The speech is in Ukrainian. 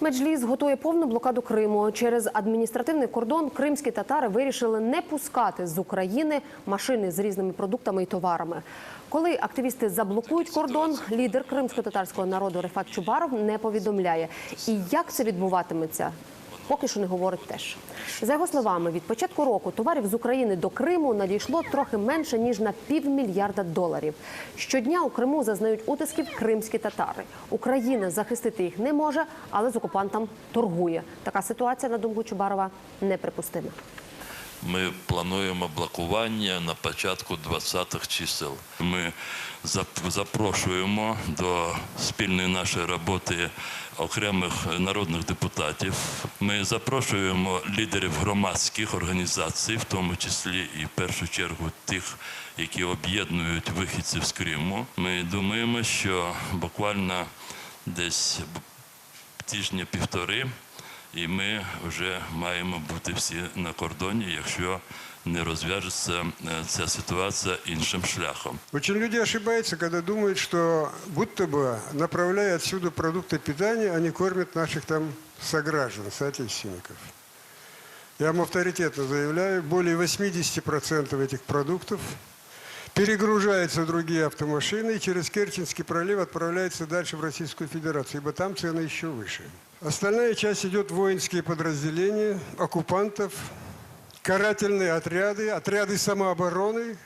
Меджліс готує повну блокаду Криму. Через адміністративний кордон кримські татари вирішили не пускати з України машини з різними продуктами і товарами. Коли активісти заблокують кордон, лідер кримсько-татарського народу Рефат Чубаров не повідомляє. І як це відбуватиметься, поки що не говорить теж. За його словами, від початку року товарів з України до Криму надійшло трохи менше ніж на півмільярда доларів. Щодня у Криму зазнають утисків кримські татари. Україна захистити їх не може, але з окупантом торгує. Така ситуація, на думку Чубарова, неприпустима. Ми плануємо блокування на початку 20-х чисел. Ми запрошуємо до спільної нашої роботи окремих народних депутатів. Ми запрошуємо лідерів громадських організацій, в тому числі і в першу чергу тих, які об'єднують вихідців з Криму. Ми думаємо, що буквально десь тижня півтори. І ми вже маємо бути всі на кордоні, якщо не розв'яжеться е, ця ситуація іншим шляхом. Очень люди ошибаются, когда думают, что будто бы, направляя отсюда продукты питания, они кормят наших там сограждан, соотечественников. Я вам авторитетно заявляю, более 80% этих продуктов перегружаются в другие автомашины и через Керченский пролив отправляются дальше в Российскую Федерацию, ибо там цены еще выше. Остальная часть идет в воинские подразделения, оккупантов, карательные отряды, отряды самообороны